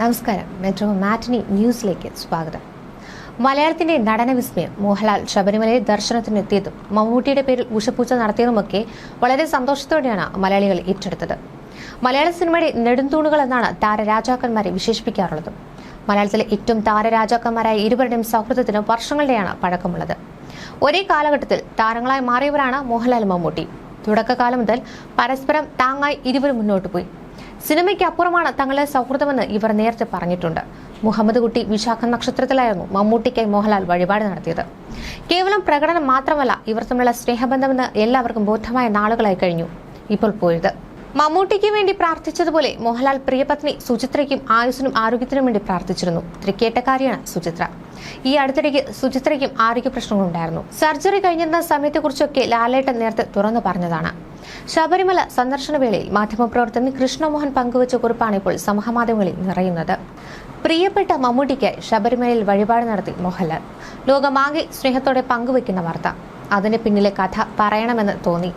നമസ്കാരം. മെട്രോ മാറ്റിനി ന്യൂസിലേക്ക് സ്വാഗതം. മലയാളത്തിന്റെ നടന വിസ്മയം മോഹൻലാൽ ശബരിമലയിൽ ദർശനത്തിനെത്തിയതും മമ്മൂട്ടിയുടെ പേരിൽ ഉഷപൂച്ച നടത്തിയതുമൊക്കെ വളരെ സന്തോഷത്തോടെയാണ് മലയാളികൾ ഏറ്റെടുത്തത്. മലയാള സിനിമയുടെ നെടുന്തൂണുകൾ എന്നാണ് താരരാജാക്കന്മാരെ വിശേഷിപ്പിക്കാറുള്ളത്. മലയാളത്തിലെ ഏറ്റവും താരരാജാക്കന്മാരായ ഇരുവരുടെയും സൗഹൃദത്തിന് വർഷങ്ങളുടെയാണ് പഴക്കമുള്ളത്. ഒരേ കാലഘട്ടത്തിൽ താരങ്ങളായി മാറിയവരാണ് മോഹൻലാൽ മമ്മൂട്ടി. തുടക്കകാലം മുതൽ പരസ്പരം താങ്ങായി ഇരുവരും മുന്നോട്ട് പോയി. സിനിമയ്ക്ക് അപ്പുറമാണ് തങ്ങളെ സൗഹൃദമെന്ന് ഇവർ നേരത്തെ പറഞ്ഞിട്ടുണ്ട്. മുഹമ്മദ് കുട്ടി വിശാഖ നക്ഷത്രത്തിലായിരുന്നു മമ്മൂട്ടിക്കായി മോഹൻലാൽ വഴിപാട് നടത്തിയത്. കേവലം പ്രകടനം മാത്രമല്ല ഇവർ തമ്മിലുള്ള സ്നേഹബന്ധമെന്ന് എല്ലാവർക്കും ബോധമായ നാളുകളായി കഴിഞ്ഞു. ഇപ്പോൾ പോയത്. മമ്മൂട്ടിക്ക് വേണ്ടി പ്രാർത്ഥിച്ചതുപോലെ മോഹൻലാൽ പ്രിയപത്നി സുചിത്രയ്ക്കും ആയുസിനും ആരോഗ്യത്തിനും വേണ്ടി പ്രാർത്ഥിച്ചിരുന്നു. തൃക്കേട്ടക്കാരിയാണ് സുചിത്ര. ഈ അടുത്തിടയ്ക്ക് സുചിത്രയ്ക്കും ആരോഗ്യ പ്രശ്നങ്ങളുണ്ടായിരുന്നു. സർജറി കഴിഞ്ഞിരുന്ന സമയത്തെക്കുറിച്ചൊക്കെ ലാലേട്ടൻ നേരത്തെ തുറന്നു പറഞ്ഞതാണ്. ശബരിമല സന്ദർശന വേളയിൽ മാധ്യമപ്രവർത്തകൻ കൃഷ്ണമോഹൻ പങ്കുവച്ച കുറിപ്പാണ് ഇപ്പോൾ സമൂഹമാധ്യമങ്ങളിൽ നിറയുന്നത്. പ്രിയപ്പെട്ട മമ്മൂട്ടിക്ക് ശബരിമലയിൽ വഴിപാട് നടത്തി മോഹൻലാൽ. ലോകമാകെ സ്നേഹത്തോടെ പങ്കുവെക്കുന്ന വാർത്ത. അതിന് പിന്നിലെ കഥ പറയണമെന്ന് തോന്നി.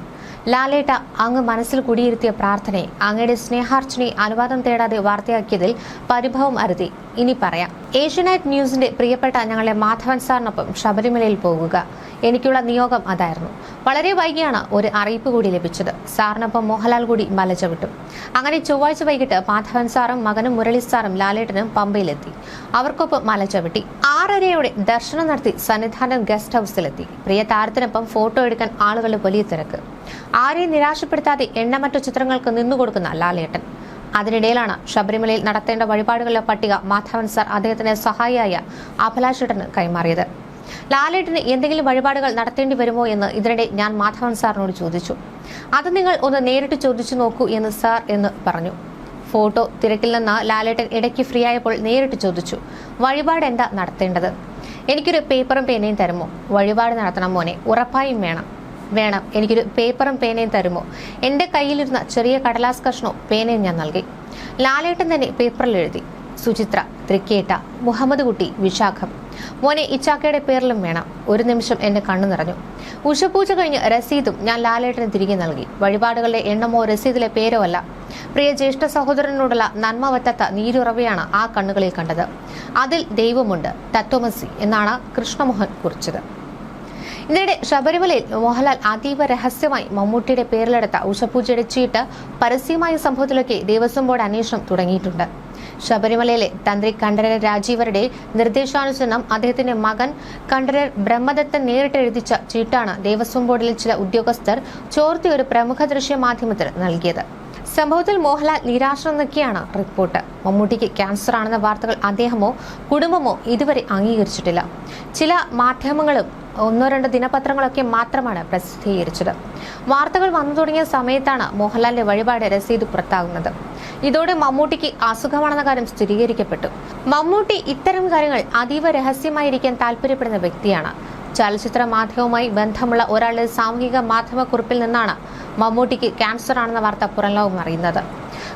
ലാലേട്ട അങ്ങ് മനസ്സിൽ കുടിയിരുത്തിയ പ്രാർത്ഥനയെ അങ്ങയുടെ സ്നേഹാർച്ചനെ അനുവാദം തേടാതെ വാർത്തയാക്കിയതിൽ പരിഭവം അരുതി. ഇനി പറയാം. ഏഷ്യനൈറ്റ് ന്യൂസിന്റെ പ്രിയപ്പെട്ട ഞങ്ങളെ മാധവൻ സാറിനൊപ്പം ശബരിമലയിൽ പോകുക. എനിക്കുള്ള നിയോഗം അതായിരുന്നു. വളരെ വൈകിയാണ് ഒരു അറിയിപ്പ് കൂടി ലഭിച്ചത്. സാറിനൊപ്പം മോഹൻലാൽ കൂടി മല ചവിട്ടു അങ്ങനെ ചൊവ്വാഴ്ച വൈകിട്ട് മാധവൻ സാറും മകനും മുരളി സാറും ലാലേട്ടനും പമ്പയിലെത്തി. അവർക്കൊപ്പം മല ചവിട്ടി ആറരയോടെ ദർശനം നടത്തി സന്നിധാനം ഗസ്റ്റ് ഹൗസിലെത്തി. പ്രിയ താരത്തിനൊപ്പം ഫോട്ടോ എടുക്കാൻ ആളുകളുടെ വലിയ തിരക്ക്. ആരെയും നിരാശപ്പെടുത്താതെ എണ്ണമറ്റ ചിത്രങ്ങൾക്ക് നിന്നുകൊടുക്കുന്ന ലാലേട്ടൻ. അതിനിടയിലാണ് ശബരിമലയിൽ നടത്തേണ്ട വഴിപാടുകളുടെ പട്ടിക മാധവൻ സാർ അദ്ദേഹത്തിന്റെ സഹായിയായ അഭിലാഷേട്ടന് കൈമാറിയത്. ലാലേട്ടന് എന്തെങ്കിലും വഴിപാടുകൾ നടത്തേണ്ടി വരുമോ എന്ന് ഇതിനിടെ ഞാൻ മാധവൻ സാറിനോട് ചോദിച്ചു. അത് നിങ്ങൾ ഒന്ന് നേരിട്ട് ചോദിച്ചു നോക്കൂ എന്ന് സാർ എന്ന് പറഞ്ഞു. ഫോട്ടോ തിരക്കിൽ നിന്ന് ലാലേട്ടൻ ഇടയ്ക്ക് ഫ്രീ ആയപ്പോൾ നേരിട്ട് ചോദിച്ചു വഴിപാട് എന്താ നടത്തേണ്ടത്? എനിക്കൊരു പേപ്പറും പേനയും തരുമോ? വഴിപാട് നടത്തണം മോനെ ഉറപ്പായും വേണം. വേണം എനിക്കൊരു പേപ്പറും പേനയും തരുമോ? എന്റെ കയ്യിലിരുന്ന ചെറിയ കടലാസ് കഷ്ണോ പേനയും ഞാൻ നൽകി. ലാലേട്ടൻ തന്നെ പേപ്പറിൽ എഴുതി സുചിത്ര തൃക്കേട്ട മുഹമ്മദ് കുട്ടി വിശാഖം മോനെ ഇച്ചാക്കയുടെ പേരിലും വേണം. ഒരു നിമിഷം എന്റെ കണ്ണു നിറഞ്ഞു. ഉഷപൂജ കഴിഞ്ഞ് രസീതും ഞാൻ ലാലേട്ടന് തിരികെ നൽകി. വഴിപാടുകളുടെ എണ്ണമോ രസീതിലെ പേരോ അല്ല. പ്രിയ ജ്യേഷ്ഠ സഹോദരനോടുള്ള നന്മ വറ്റാത്ത നീരുറവയാണ് ആ കണ്ണുകളിൽ കണ്ടത്. അതിൽ ദൈവമുണ്ട് തത്വമസി എന്നാണ് കൃഷ്ണമോഹൻ കുറിച്ചത്. ഇതിനിടെ ശബരിമലയിൽ മോഹൻലാൽ അതീവ രഹസ്യമായി മമ്മൂട്ടിയുടെ പേരിലെടുത്ത ഉഷപൂജയുടെ ചീട്ട് പരസ്യമായ സംഭവത്തിലൊക്കെ ദേവസ്വം ബോർഡ് അന്വേഷണം തുടങ്ങിയിട്ടുണ്ട്. ശബരിമലയിലെ തന്ത്രി കണ്ഠരർ രാജീവരുടെ നിർദ്ദേശാനുസരണം അദ്ദേഹത്തിന്റെ മകൻ കണ്ഠരർ ബ്രഹ്മദത്തൻ നേരിട്ട് എഴുതിച്ച ചീട്ടാണ് ദേവസ്വം ബോർഡിലെ ചില ഉദ്യോഗസ്ഥർ ചോർത്തി ഒരു പ്രമുഖ ദൃശ്യ മാധ്യമത്തിന് നൽകിയത്. സംഭവത്തിൽ മോഹൻലാൽ നിരാശന്നൊക്കെയാണ് റിപ്പോർട്ട്. മമ്മൂട്ടിക്ക് ക്യാൻസർ ആണെന്ന വാർത്തകൾ അദ്ദേഹമോ കുടുംബമോ ഇതുവരെ അംഗീകരിച്ചിട്ടില്ല. ചില മാധ്യമങ്ങളും ഒന്നോ രണ്ടോ ദിനപത്രങ്ങളൊക്കെ മാത്രമാണ് പ്രസിദ്ധീകരിച്ചത്. വാർത്തകൾ വന്നു തുടങ്ങിയ സമയത്താണ് മോഹൻലാലിന്റെ വഴിപാട് രസീത് പുറത്താകുന്നത്. ഇതോടെ മമ്മൂട്ടിക്ക് അസുഖമാണെന്ന കാര്യം സ്ഥിരീകരിക്കപ്പെട്ടു. മമ്മൂട്ടി ഇത്തരം കാര്യങ്ങൾ അതീവ രഹസ്യമായിരിക്കാൻ താല്പര്യപ്പെടുന്ന വ്യക്തിയാണ്. ചലച്ചിത്ര മാധ്യമവുമായി ബന്ധമുള്ള ഒരാളുടെ സാമൂഹിക മാധ്യമക്കുറിപ്പിൽ നിന്നാണ് മമ്മൂട്ടിക്ക് ക്യാൻസർ ആണെന്ന വാർത്ത പുറംലോകം അറിയുന്നത്.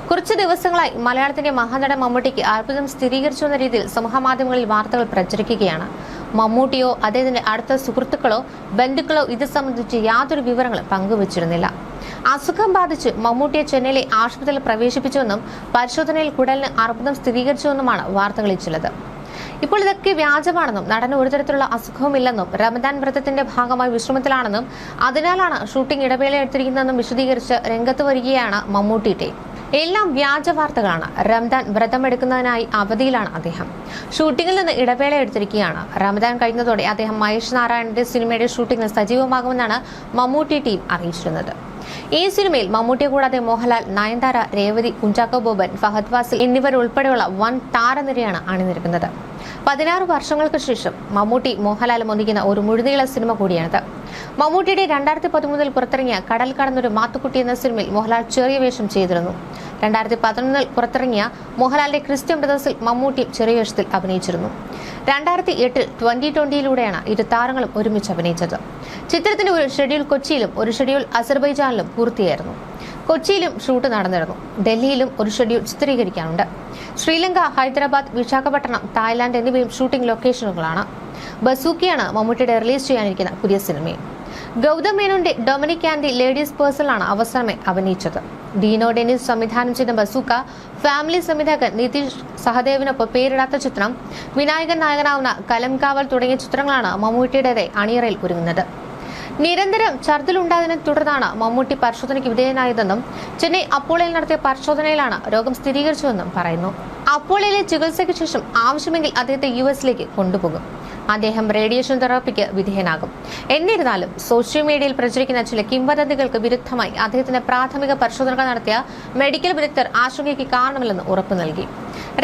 കുറച്ച് ദിവസങ്ങളായി മലയാളത്തിന്റെ മഹാനടൻ മമ്മൂട്ടിക്ക് അർബുദം സ്ഥിരീകരിച്ചു എന്ന രീതിയിൽ സമൂഹമാധ്യമങ്ങളിൽ വാർത്തകൾ പ്രചരിക്കുകയാണ്. മമ്മൂട്ടിയോ അദ്ദേഹത്തിന്റെ അടുത്ത സുഹൃത്തുക്കളോ ബന്ധുക്കളോ ഇത് സംബന്ധിച്ച് യാതൊരു വിവരങ്ങളും പങ്കുവച്ചിരുന്നില്ല. അസുഖം ബാധിച്ച് മമ്മൂട്ടിയെ ചെന്നൈയിലെ ആശുപത്രിയിൽ പ്രവേശിപ്പിച്ചുവെന്നും പരിശോധനയിൽ കുടലിന് അർബുദം സ്ഥിരീകരിച്ചുവെന്നുമാണ് വാർത്തകളിൽ ചിലത്. ഇപ്പോൾ ഇതൊക്കെ വ്യാജമാണെന്നും നടന് ഒരു തരത്തിലുള്ള അസുഖവുമില്ലെന്നും റമദാൻ വ്രതത്തിന്റെ ഭാഗമായി വിശ്രമത്തിലാണെന്നും അതിനാലാണ് ഷൂട്ടിംഗ് ഇടവേള എടുത്തിരിക്കുന്നതെന്നും വിശദീകരിച്ച് രംഗത്ത് വരികയാണ് മമ്മൂട്ടി ടീം. എല്ലാം വ്യാജ വാർത്തകളാണ്. റംദാൻ വ്രതമെടുക്കുന്നതിനായി അവധിയിലാണ് അദ്ദേഹം. ഷൂട്ടിങ്ങിൽ നിന്ന് ഇടവേള എടുത്തിരിക്കുകയാണ്. റംദാൻ കഴിഞ്ഞതോടെ അദ്ദേഹം മഹേഷ് നാരായണന്റെ സിനിമയുടെ ഷൂട്ടിംഗിൽ സജീവമാകുമെന്നാണ് മമ്മൂട്ടി ടീം അറിയിച്ചിരുന്നത്. ഈ സിനിമയിൽ മമ്മൂട്ടിയെ കൂടാതെ മോഹൻലാൽ നയൻതാര രേവതി കുഞ്ചാക്കോ ബോബൻ ഫഹദ് ഫാസിൽ എന്നിവരുൾപ്പെടെയുള്ള വൻ താരനിരയാണ് അണിനിരക്കുന്നത്. പതിനാറ് വർഷങ്ങൾക്ക് ശേഷം മമ്മൂട്ടി മോഹൻലാലും ഒന്നിക്കുന്ന ഒരു മുഴുനീള സിനിമ കൂടിയാണിത്. മമ്മൂട്ടിയുടെ രണ്ടായിരത്തി പതിമൂന്നിൽ പുറത്തിറങ്ങിയ കടൽ കടന്നൊരു മാത്തുക്കുട്ടി എന്ന സിനിമയിൽ മോഹൻലാൽ ചെറിയ വേഷം ചെയ്തിരുന്നു. രണ്ടായിരത്തി പതിനൊന്നിൽ പുറത്തിറങ്ങിയ മോഹൻലാലിന്റെ ക്രിസ്ത്യൻ ബ്രദേഴ്സിൽ മമ്മൂട്ടിയും ചെറിയ വേഷത്തിൽ അഭിനയിച്ചിരുന്നു. രണ്ടായിരത്തി എട്ടിൽ ട്വന്റി ട്വന്റിയിലൂടെയാണ് ഇരു താരങ്ങളും ഒരുമിച്ച് അഭിനയിച്ചത്. ചിത്രത്തിന്റെ ഒരു ഷെഡ്യൂൾ കൊച്ചിയിലും ഒരു ഷെഡ്യൂൾ അസർബൈജാനിലും പൂർത്തിയായിരുന്നു. കൊച്ചിയിലും ഷൂട്ട് നടന്നിരുന്നു. ഡൽഹിയിലും ഒരു ഷെഡ്യൂൾ ചിത്രീകരിക്കാനുണ്ട്. ശ്രീലങ്ക ഹൈദരാബാദ് വിശാഖപട്ടണം തായ്ലാന്റ് എന്നിവയും ഷൂട്ടിംഗ് ലൊക്കേഷനുകളാണ്. ബസൂക്കിയാണ് മമ്മൂട്ടിയുടെ റിലീസ് ചെയ്യാനിരിക്കുന്ന പുതിയ സിനിമയും. ഗൗതം മേനോന്റെ ഡൊമിനിക് ആൻഡി ലേഡീസ് പേഴ്സണിലാണ് അവസരമേ അഭിനയിച്ചത്. ഡീനോ ഡെനിസ് സംവിധാനം ചെയ്ത ബസൂക്ക ഫാമിലി സംവിധായകൻ നിതീഷ് സഹദേവിനൊപ്പം പേരിടാത്ത ചിത്രം വിനായകൻ നായകനാവുന്ന കലംകാവൽ തുടങ്ങിയ ചിത്രങ്ങളാണ് മമ്മൂട്ടിയുടെ അണിയറയിൽ ഒരുങ്ങുന്നത്. നിരന്തരം ഛർദിലുണ്ടായതിനെ തുടർന്നാണ് മമ്മൂട്ടി പരിശോധനയ്ക്ക് വിധേയനായതെന്നും ചെന്നൈ അപ്പോളയിൽ നടത്തിയ പരിശോധനയിലാണ് രോഗം സ്ഥിരീകരിച്ചതെന്നും പറയുന്നു. അപ്പോളയിലെ ചികിത്സയ്ക്ക് ശേഷം ആവശ്യമെങ്കിൽ അദ്ദേഹത്തെ യു എസിലേക്ക് കൊണ്ടുപോകും. അദ്ദേഹം റേഡിയേഷൻ തെറാപ്പിക്ക് വിധേയനാകും. എന്നിരുന്നാലും സോഷ്യൽ മീഡിയയിൽ പ്രചരിക്കുന്ന ചില കിംവദന്തികൾക്ക് വിരുദ്ധമായി അദ്ദേഹത്തിന് പ്രാഥമിക പരിശോധനകൾ നടത്തിയ മെഡിക്കൽ വിദഗ്ധർ ആശങ്കയ്ക്ക് കാരണമില്ലെന്ന് ഉറപ്പു നൽകി.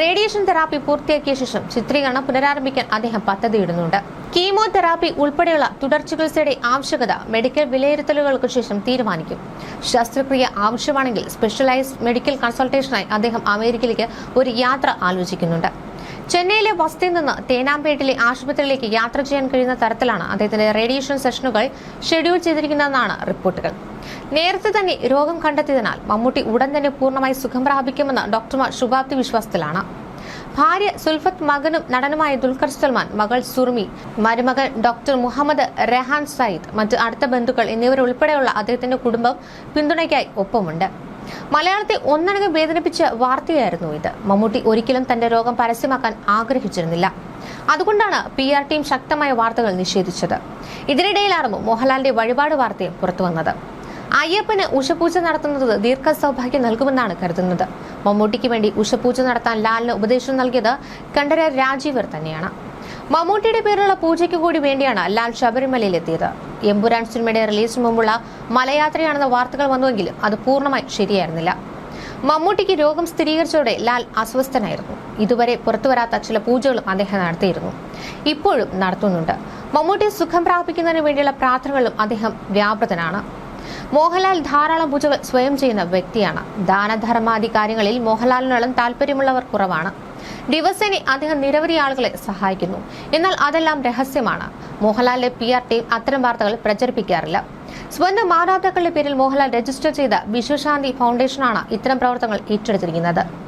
റേഡിയേഷൻ തെറാപ്പി പൂർത്തിയാക്കിയ ശേഷം ചിത്രീകരണം പുനരാരംഭിക്കാൻ അദ്ദേഹം പദ്ധതിയിടുന്നുണ്ട്. കീമോതെറാപ്പി ഉൾപ്പെടെയുള്ള തുടർ ചികിത്സയുടെ ആവശ്യകത മെഡിക്കൽ വിലയിരുത്തലുകൾക്ക് ശേഷം തീരുമാനിക്കും. ശസ്ത്രക്രിയ ആവശ്യമാണെങ്കിൽ സ്പെഷ്യലൈസ്ഡ് മെഡിക്കൽ കൺസൾട്ടേഷനായി അദ്ദേഹം അമേരിക്കയിലേക്ക് ഒരു യാത്ര ആലോചിക്കുന്നുണ്ട്. ചെന്നൈയിലെ വസതിയിൽ നിന്ന് തേനാമ്പേട്ടിലെ ആശുപത്രിയിലേക്ക് യാത്ര ചെയ്യാൻ കഴിയുന്ന തരത്തിലാണ് അദ്ദേഹത്തിന്റെ റേഡിയേഷൻ സെഷനുകൾ ഷെഡ്യൂൾ ചെയ്തിരിക്കുന്നതെന്നാണ് റിപ്പോർട്ടുകൾ. നേരത്തെ തന്നെ രോഗം കണ്ടെത്തിയതിനാൽ മമ്മൂട്ടി ഉടൻ തന്നെ പൂർണമായി സുഖം പ്രാപിക്കുമെന്ന് ഡോക്ടർമാർ ശുഭാപ്തി വിശ്വാസത്തിലാണ്. ഭാര്യ സുൽഫത്ത് മകനും നടനുമായ ദുൽഖർ സൽമാൻ മകൾ സുർമി മരുമകൻ ഡോക്ടർ മുഹമ്മദ് റെഹാൻ സയ്യിദ് മറ്റ് അടുത്ത ബന്ധുക്കൾ എന്നിവരുൾപ്പെടെയുള്ള അദ്ദേഹത്തിന്റെ കുടുംബം പിന്തുണയ്ക്കായി ഒപ്പമുണ്ട്. മലയാളത്തെ ഒന്നടങ്കം വേദനിപ്പിച്ച വാർത്തയായിരുന്നു ഇത്. മമ്മൂട്ടി ഒരിക്കലും തന്റെ രോഗം പരസ്യമാക്കാൻ ആഗ്രഹിച്ചിരുന്നില്ല. അതുകൊണ്ടാണ് പി ആർ ടീം ശക്തമായ വാർത്തകൾ നിഷേധിച്ചത്. ഇതിനിടയിലായിരുന്നു മോഹൻലാലിന്റെ വഴിപാട് വാർത്തയും പുറത്തുവന്നത്. അയ്യപ്പന് ഉഷപൂജ നടത്തുന്നത് ദീർഘ സൗഭാഗ്യം നൽകുമെന്നാണ് കരുതുന്നത്. മമ്മൂട്ടിക്ക് വേണ്ടി ഉഷപൂജ നടത്താൻ ലാലിന് ഉപദേശം നൽകിയത് കണ്ഠര രാജീവർ തന്നെയാണ്. മമ്മൂട്ടിയുടെ പേരിലുള്ള പൂജയ്ക്ക് കൂടി വേണ്ടിയാണ് ലാൽ ശബരിമലയിൽ എത്തിയത്. എമ്പുരാൻ സിനിമയുടെ റിലീസിന് മുമ്പുള്ള മലയാത്രയാണെന്ന വാർത്തകൾ വന്നുവെങ്കിലും അത് പൂർണമായി ശരിയായിരുന്നില്ല. മമ്മൂട്ടിക്ക് രോഗം സ്ഥിരീകരിച്ചതോടെ ലാൽ അസ്വസ്ഥനായിരുന്നു. ഇതുവരെ പുറത്തുവരാത്ത ചില പൂജകളും അദ്ദേഹം നടത്തിയിരുന്നു. ഇപ്പോഴും നടത്തുന്നുണ്ട്. മമ്മൂട്ടി സുഖം പ്രാപിക്കുന്നതിന് വേണ്ടിയുള്ള പ്രാർത്ഥനകളും അദ്ദേഹം വ്യാപൃതനാണ്. മോഹൻലാൽ ധാരാളം പൂജകൾ സ്വയം ചെയ്യുന്ന വ്യക്തിയാണ്. ദാനധർമാദി കാര്യങ്ങളിൽ മോഹൻലാലിനോളം താല്പര്യമുള്ളവർ കുറവാണ്. ദിവസേന അദ്ദേഹം നിരവധി ആളുകളെ സഹായിക്കുന്നു. എന്നാൽ അതെല്ലാം രഹസ്യമാണ്. മോഹൻലാലിന്റെ പി ആർ ടീം അത്തരം വാർത്തകൾ പ്രചരിപ്പിക്കാറില്ല. സ്വന്തം മാതാപിതാക്കളുടെ പേരിൽ മോഹൻലാൽ രജിസ്റ്റർ ചെയ്ത വിശ്വശാന്തി ഫൗണ്ടേഷനാണ് ഇത്തരം പ്രവർത്തനങ്ങൾ ഏറ്റെടുത്തിരിക്കുന്നത്.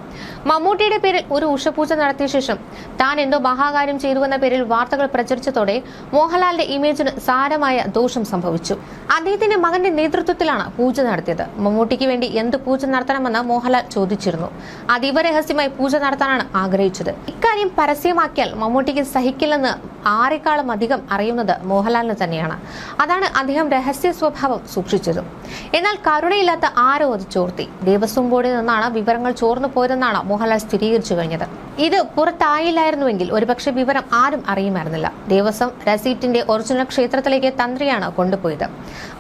മമ്മൂട്ടിയുടെ പേരിൽ ഒരു ഉഷപൂജ നടത്തിയ ശേഷം താൻ എന്തോ മഹാകാര്യം ചെയ്തുവെന്ന പേരിൽ വാർത്തകൾ പ്രചരിച്ചതോടെ മോഹൻലാലിന്റെ ഇമേജിന് സാരമായ ദോഷം സംഭവിച്ചു. അദ്ദേഹത്തിന്റെ മകന്റെ നേതൃത്വത്തിലാണ് പൂജ നടത്തിയത്. മമ്മൂട്ടിക്ക് വേണ്ടി എന്ത് പൂജ നടത്തണമെന്ന് മോഹൻലാൽ ചോദിച്ചിരുന്നു. അതീവ രഹസ്യമായി പൂജ നടത്താനാണ് ആഗ്രഹിച്ചത്. ഇക്കാര്യം പരസ്യമാക്കിയാൽ മമ്മൂട്ടിക്ക് സഹിക്കില്ലെന്ന് ആരെക്കാളും അധികം അറിയുന്നത് മോഹൻലാലിന് തന്നെയാണ്. അതാണ് അദ്ദേഹം രഹസ്യ സ്വഭാവം സൂക്ഷിച്ചതും. എന്നാൽ കരുണയില്ലാത്ത ആരോ അത് ചോർത്തി. ദേവസ്വം ബോർഡിൽ നിന്നാണ് വിവരങ്ങൾ ചോർന്നു പോയതെന്നാണ് മോഹൻലാൽ സ്ഥിരീകരിച്ചു കഴിഞ്ഞത്. ഇത് പുറത്തായില്ലായിരുന്നുവെങ്കിൽ ഒരുപക്ഷെ വിവരം ആരും അറിയുമായിരുന്നില്ല. ദേവസ്വം റസീപ്റ്റിന്റെ ഒറിജിനൽ ക്ഷേത്രത്തിലേക്ക് തന്ത്രിയാണ് കൊണ്ടുപോയത്.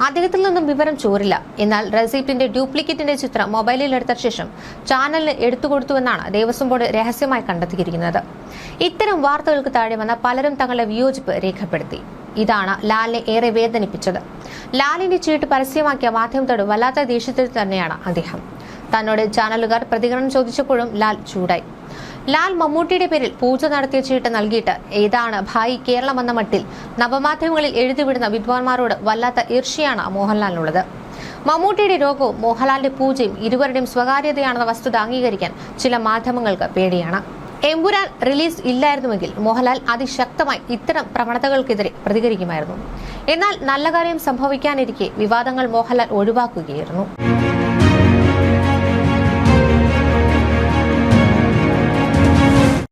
അദ്ദേഹത്തിൽ നിന്നും വിവരം ചോരില്ല. എന്നാൽ റസീപ്റ്റിന്റെ ഡ്യൂപ്ലിക്കേറ്റിന്റെ ചിത്രം മൊബൈലിൽ എടുത്ത ശേഷം ചാനലിന് എടുത്തുകൊടുത്തുവെന്നാണ് ദേവസ്വം ബോർഡ് രഹസ്യമായി കണ്ടെത്തിയിരിക്കുന്നത്. ഇത്തരം വാർത്തകൾക്ക് താഴെ വന്ന പലരും തങ്ങളുടെ വിയോജിപ്പ് രേഖപ്പെടുത്തി. ഇതാണ് ലാലിനെ ഏറെ വേദനിപ്പിച്ചത്. ലാലിന്റെ ചീട്ട് പരസ്യമാക്കിയ മാധ്യമത്തോട് വല്ലാത്ത ദേഷ്യത്തിൽ തന്നെയാണ് അദ്ദേഹം. തന്നോട് ചാനലുകാർ പ്രതികരണം ചോദിച്ചപ്പോഴും ലാൽ ചൂടായി. ലാൽ മമ്മൂട്ടിയുടെ പേരിൽ പൂജ നടത്തിയ ചീട്ട് നൽകിയിട്ട് ഏതാണ് ഭായി കേരളം എന്ന മട്ടിൽ നവമാധ്യമങ്ങളിൽ എഴുതിവിടുന്ന വിദ്വാൻമാരോട് വല്ലാത്ത ഈർഷ്യയാണ് മോഹൻലാലിനുള്ളത്. മമ്മൂട്ടിയുടെ രോഗവും മോഹൻലാലിന്റെ പൂജയും ഇരുവരുടെയും സ്വകാര്യതയാണെന്ന വസ്തുത അംഗീകരിക്കാൻ ചില മാധ്യമങ്ങൾക്ക് പേടിയാണ്. എമ്പുരാൻ റിലീസ് ഇല്ലായിരുന്നുവെങ്കിൽ മോഹൻലാൽ അതിശക്തമായി ഇത്തരം പ്രവണതകൾക്കെതിരെ പ്രതികരിക്കുമായിരുന്നു. എന്നാൽ നല്ല കാര്യം സംഭവിക്കാനിരിക്കെ വിവാദങ്ങൾ മോഹൻലാൽ ഒഴിവാക്കുകയായിരുന്നു.